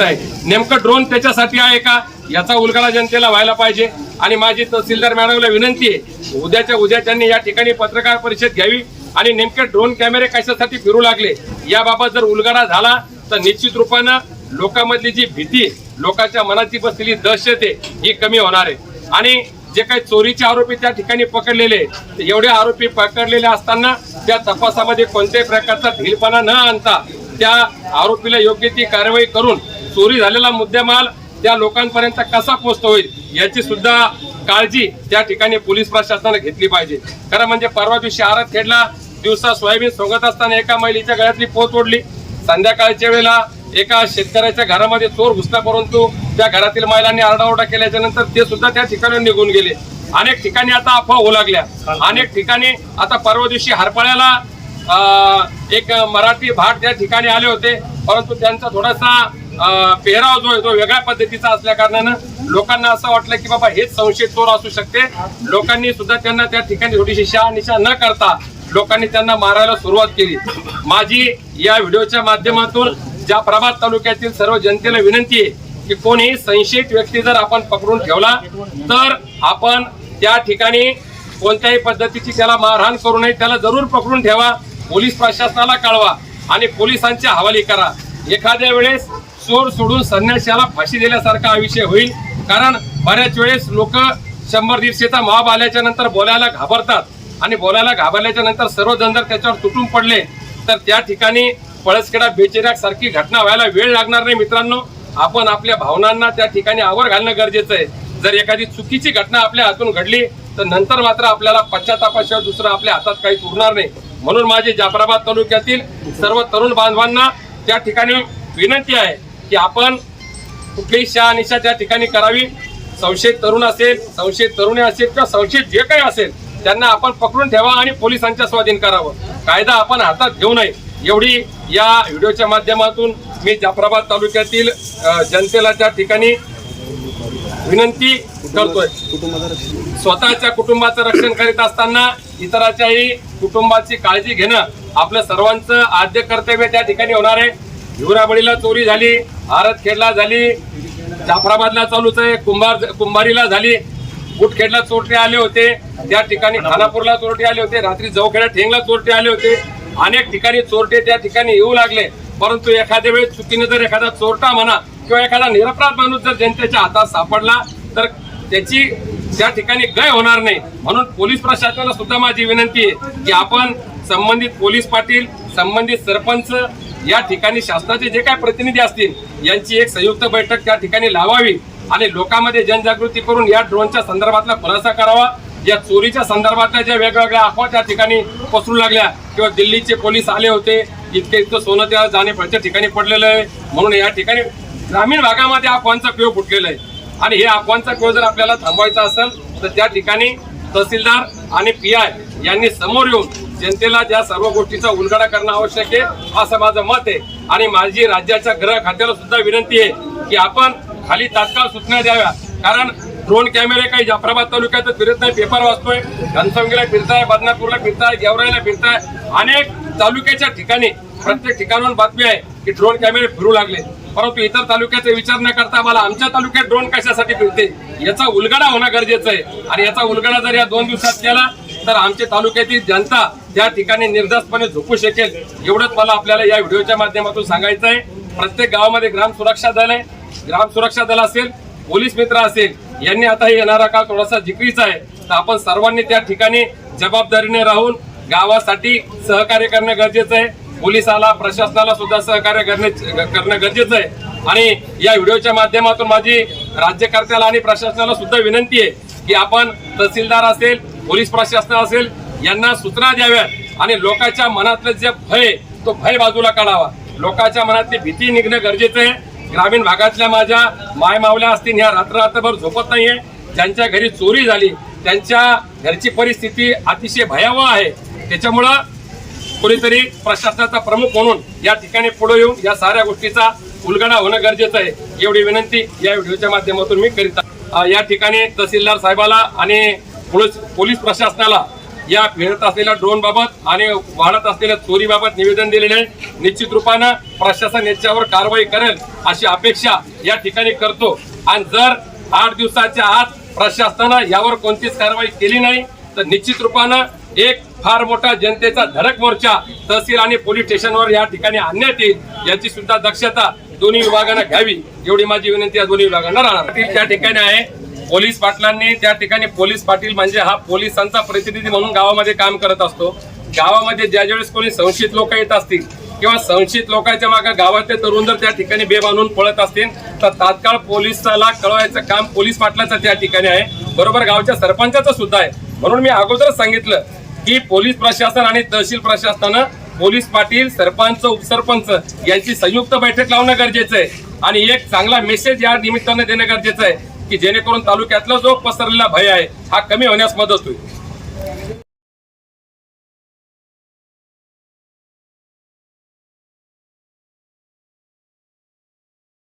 आहे. नेमकं ड्रोन त्याच्यासाठी आहे का? याचा उलगडा जनतेला व्हायला पाहिजे. आणि माझी तहसीलदार मॅडमला विनंती आहे उद्याच्या उद्या त्यांनी या ठिकाणी पत्रकार परिषद घ्यावी आणि नेमके ड्रोन कॅमेरे कशासाठी फिरू लागले याबाबत जर उलगडा झाला तर निश्चित रूपानं लोकांमधली जी भीती लोकांच्या मनाची बसलेली दहशत आहे ही कमी होणार आहे. आणि जे काही चोरीचे आरोपी त्या ठिकाणी पकडलेले एवढे आरोपी पकडलेले असताना त्या तपासामध्ये कोणत्याही प्रकारचा ढीलपणा न आणता त्या आरोपीला योग्य ती कारवाई करून चोरी झालेला मुद्देमाल त्या लोकांपर्यंत कसा पोहोचतो होईल याची सुद्धा काळजी त्या ठिकाणी पोलीस प्रशासनाने घेतली पाहिजे. खरं म्हणजे परवा दिवशी आरात खेडला दिवसा सोयाबीन सोंगत असताना एका महिलेच्या गळ्यातली पोत ओढली. संध्याकाळच्या वेळेला एका शेतकऱ्याच्या घरामध्ये चोर घुसला परंतु त्या घरातील महिलांनी आरडाओरडा केल्याच्यानंतर ते सुद्धा त्या ठिकाणी निघून गेले. अनेक ठिकाणी आता अफवा होऊ लागल्या. अनेक ठिकाणी आता परवा दिवशी हरपाळ्याला एक मराठी भाट त्या ठिकाणी आले होते. परंतु त्यांचा थोडासा पेहराव जो आहे तो वेगळ्या पद्धतीचा असल्या कारणानं लोकांना असं वाटलं की बाबा हेच संशयित चोर असू शकते. लोकांनी सुद्धा त्यांना त्या ठिकाणी थोडीशी शहानिशा न करता लोकांनी त्यांना मारायला सुरुवात केली. माझी या व्हिडिओच्या माध्यमातून ज्या प्रभात तालुक्यातील सर्व जनतेला विनंती आहे की कोणीही संशयित व्यक्ती जर आपण पकडून ठेवला तर आपण त्या ठिकाणी कोणत्याही पद्धतीची त्याला मारहाण करू नये. त्याला जरूर पकडून ठेवा. पोलीस प्रशासनाला कळवा आणि पोलिसांच्या हवाली करा. एखाद्या वेळेस चोर सोडून संन्याशाला फाशी दिल्यासारखा हा विषय होईल कारण बऱ्याच वेळेस लोक शंभर दीडशेचा मॉब आल्याच्यानंतर बोलायला घाबरतात आणि बोलायला घाबरल्याच्या नंतर सर्वजण जर त्याच्यावर तुटून पडले तर त्या ठिकाणी पळसखेडा बेचेऱ्यासारखी घटना व्हायला वेळ लागणार नाही मित्रांनो. आपण आपल्या भावनांना त्या ठिकाणी आवर घालणं गरजेचं आहे. जर एखादी चुकीची घटना आपल्या हातून घडली तर नंतर मात्र आपल्याला पश्चातापाशिवाय दुसरं आपल्या हातात काही उरणार नाही. म्हणून माझे जाफराबाद तालुक्यातील सर्व तरुण बांधवांना त्या ठिकाणी विनंती आहे की आपण कुठलीही शहानिशा त्या ठिकाणी करावी. संशयित तरुण असेल संशयित तरुणी असेल किंवा संशयित जे काही असेल त्यांना आपण पकडून ठेवा आणि पोलिसांच्या स्वाधीन करावं. कायदा आपण हातात घेऊ नये. एवढी या व्हिडिओच्या माध्यमातून मी जाफराबाद तालुक्यातील जनतेला त्या ठिकाणी विनंती करतोय. स्वतःच्या कुटुंबाचं रक्षण करीत असताना इतराच्याही कुटुंबाची काळजी घेणं आपलं सर्वांचं आद्य कर्तव्य त्या ठिकाणी होणार आहे. हिवराबळीला चोरी झाली आरतखेडला झाली जाफराबादला चालूच आहे कुंभार कुंभारीला झाली गुटखेडला चोरटे आले होते त्या ठिकाणी खानापूरला चोरटे आले होते रात्री जवखेडा ठेंगला चोरटे आले होते. अनेक ठिकाणी चोरटे त्या ठिकाणी येऊ लागले परंतु एखाद्या वेळेस चुकीने जर एखादा चोरटा म्हणा किंवा एखादा निरपराध माणूस जर जनतेच्या हातात सापडला तर त्याची त्या ठिकाणी गय होणार नाही. म्हणून पोलीस प्रशासनाला सुद्धा माझी विनंती आहे की आपण संबंधित पोलीस पाटील संबंधित सरपंच या ठिकाणी शासनाचे जे काही प्रतिनिधी असतील यांची एक संयुक्त बैठक त्या ठिकाणी लावावी आणि लोकांमध्ये जनजागृती करून या ड्रोनच्या संदर्भातला खुलासा करावा. या चोरीच्या संदर्भातल्या ज्या वेगवेगळ्या अफवा त्या ठिकाणी पसरू लागल्या किंवा दिल्लीचे पोलीस आले होते इतके इतकं सोनं त्या जाणे ठिकाणी पडलेलं आहे. म्हणून या ठिकाणी ग्रामीण भागामध्ये अफवांचा पिव फुटलेला आहे? आणि हे अफवांचा पिव जर आपल्याला थांबवायचा असेल तर त्या ठिकाणी तहसीलदार आणि पी आय यांनी समोर येऊन जनतेला ज्या सर्व गोष्टीचा उलगडा करणं आवश्यक आहे असं माझं मत आहे. आणि माझी राज्याच्या गृह खात्याला सुद्धा विनंती आहे की आपण खाली तात्काळ सूचना द्याव्या. कारण ड्रोन कॅमेरे काही जाफराबाद तालुक्यात फिरत नाही पेपर वाचतोय. घनसंगीला फिरताय बदनापूरला फिरताय गेवराईला फिरताय. अनेक तालुक्याच्या ठिकाणी प्रत्येक ठिकाणाहून बातमी आहे की ड्रोन कॅमेरे फिरू लागले. परंतु इतर तालुक्याचा विचार न करता मला आमच्या तालुक्यात ड्रोन कशासाठी फिरते? याचा उलगडा होणं गरजेचं आहे. आणि याचा उलगडा जर या दोन दिवसात केला तर आमच्या तालुक्यातील जनता त्या ठिकाणी निर्धास्तपणे झोपू शकेल. एवढंच मला आपल्याला या व्हिडिओच्या माध्यमातून सांगायचं आहे. प्रत्येक गावामध्ये ग्राम सुरक्षा दल आहे. ग्राम सुरक्षा दल असेल पोलीस मित्र असेल यांनी आता हे येणारा काळ थोडासा जिकरीचा आहे. तर आपण सर्वांनी त्या ठिकाणी जबाबदारीने राहून गावासाठी सहकार्य करणं गरजेचं आहे. पोलिसाला प्रशासनाला सुद्धा सहकार्य करणे करणं गरजेचं आहे. आणि या व्हिडिओच्या माध्यमातून माझी राज्यकर्त्याला आणि प्रशासनाला सुद्धा विनंती आहे की आपण तहसीलदार असेल पोलीस प्रशासन असेल यांना सूचना द्याव्यात आणि लोकांच्या मनातलं जे भय आहे, तो भय बाजूला काढावा. लोकांच्या मनातली भीती निघणं गरजेचं आहे. ग्रामीण भागातल्या माझ्या मायमावल्या असतील ह्या रात्र रात्रभर झोपत नाहीये. ज्यांच्या घरी चोरी झाली त्यांच्या घरची परिस्थिती अतिशय भयावह आहे. त्याच्यामुळं कोणीतरी प्रशासनाचा प्रमुख म्हणून या ठिकाणी पुढे येऊन या साऱ्या गोष्टीचा उलगडा होणं गरजेचं आहे. एवढी विनंती या व्हिडिओच्या माध्यमातून मी करीत या ठिकाणी तहसीलदार साहेबाला आणि पोलीस पोलीस प्रशासनाला या फिरत असलेल्या ड्रोन बाबत आणि वाढत असलेल्या चोरीबाबत निवेदन दिलेले आहे. निश्चित रूपानं प्रशासन याच्यावर कारवाई करेल अशी अपेक्षा या ठिकाणी करतो. आणि जर आठ दिवसाच्या आत प्रशासनानं यावर कोणतीच कारवाई केली नाही तर निश्चित रूपानं एक फार मोठा जनतेचा धडक मोर्चा तहसील आणि पोलीस स्टेशनवर या ठिकाणी आणण्यात येईल याची सुद्धा दक्षता दोन्ही विभागांना घ्यावी एवढी माझी विनंती या दोन्ही विभागांना राहणार त्या ठिकाणी आहे पोलीस पाटलांनी त्या ठिकाणी पोलीस पाटील म्हणजे हा पोलिसांचा प्रतिनिधी म्हणून गावामध्ये काम करत असतो. गावामध्ये ज्या ज्यावेळेस कोणी संशयित लोक येत असतील किंवा संशयित लोकांच्या मागे गावातले तरुण जर त्या ठिकाणी बेबानून पळत असतील तर तात्काळ पोलिसाला कळवायचं काम पोलीस पाटलाचं त्या ठिकाणी आहे. बरोबर गावच्या सरपंचाचं सुद्धा आहे. म्हणून मी अगोदरच सांगितलं ही पोलीस प्रशासन आणि तहसील प्रशासनानं पोलीस पाटील सरपंच उपसरपंच यांची संयुक्त बैठक लावणं गरजेचं आहे. आणि एक चांगला मेसेज या निमित्तानं देणं गरजेचं आहे की जेणेकरून तालुक्यातला जो पसरलेला भय आहे हा कमी होण्यास मदत होईल.